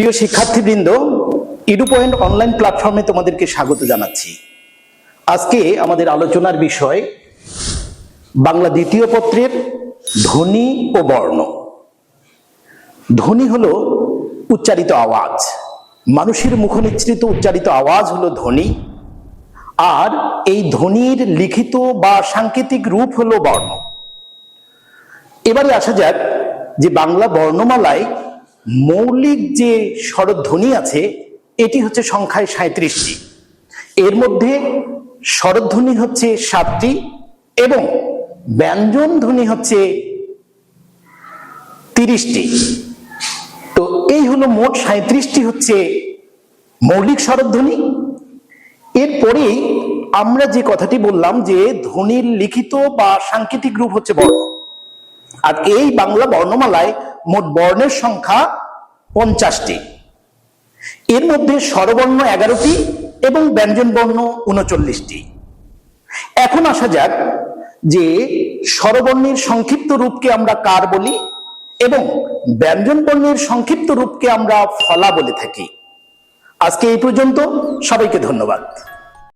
প্রিয় শিক্ষার্থীবৃন্দ edu point online প্ল্যাটফর্মে তোমাদেরকে স্বাগত জানাচ্ছি। আজকে আমাদের আলোচনার বিষয় বাংলা দ্বিতীয় পত্রের ধ্বনি ও বর্ণ। ধ্বনি হলো উচ্চারিত আওয়াজ। মানুষের মুখনিসৃত উচ্চারিত আওয়াজ হলো ধ্বনি। আর এই ধ্বনির লিখিত বা সাংকেতিক রূপ হলো বর্ণ। এবারে আসা যাক যে বাংলা বর্ণমালায় মৌলিক যে স্বরধ্বনি আছে, এটি হচ্ছে সংখ্যায় সাঁত্রিশটি এর মধ্যে স্বরধ্বনি হচ্ছে সাতটি এবং ব্যঞ্জন ধ্বনি হচ্ছে তিরিশটি। তো এই হলো মোট সাঁত্রিশটি হচ্ছে মৌলিক স্বরধ্বনি। এরপরেই আমরা যে কথাটি বললাম যে ধ্বনির লিখিত বা সাংকেতিক রূপ হচ্ছে বর্ণ। আর এই বাংলা বর্ণমালায় বর্ণের সংখ্যা পঞ্চাশটি। এর মধ্যে স্বরবর্ণ এগারোটি এবং ব্যঞ্জন বর্ণ উনচল্লিশটি। এখন আসা যাক যে স্বরবর্ণের সংক্ষিপ্ত রূপকে আমরা কার বলি এবং ব্যঞ্জন বর্ণের সংক্ষিপ্ত রূপকে আমরা ফলা বলে থাকি। আজকে এই পর্যন্ত সবাইকে ধন্যবাদ।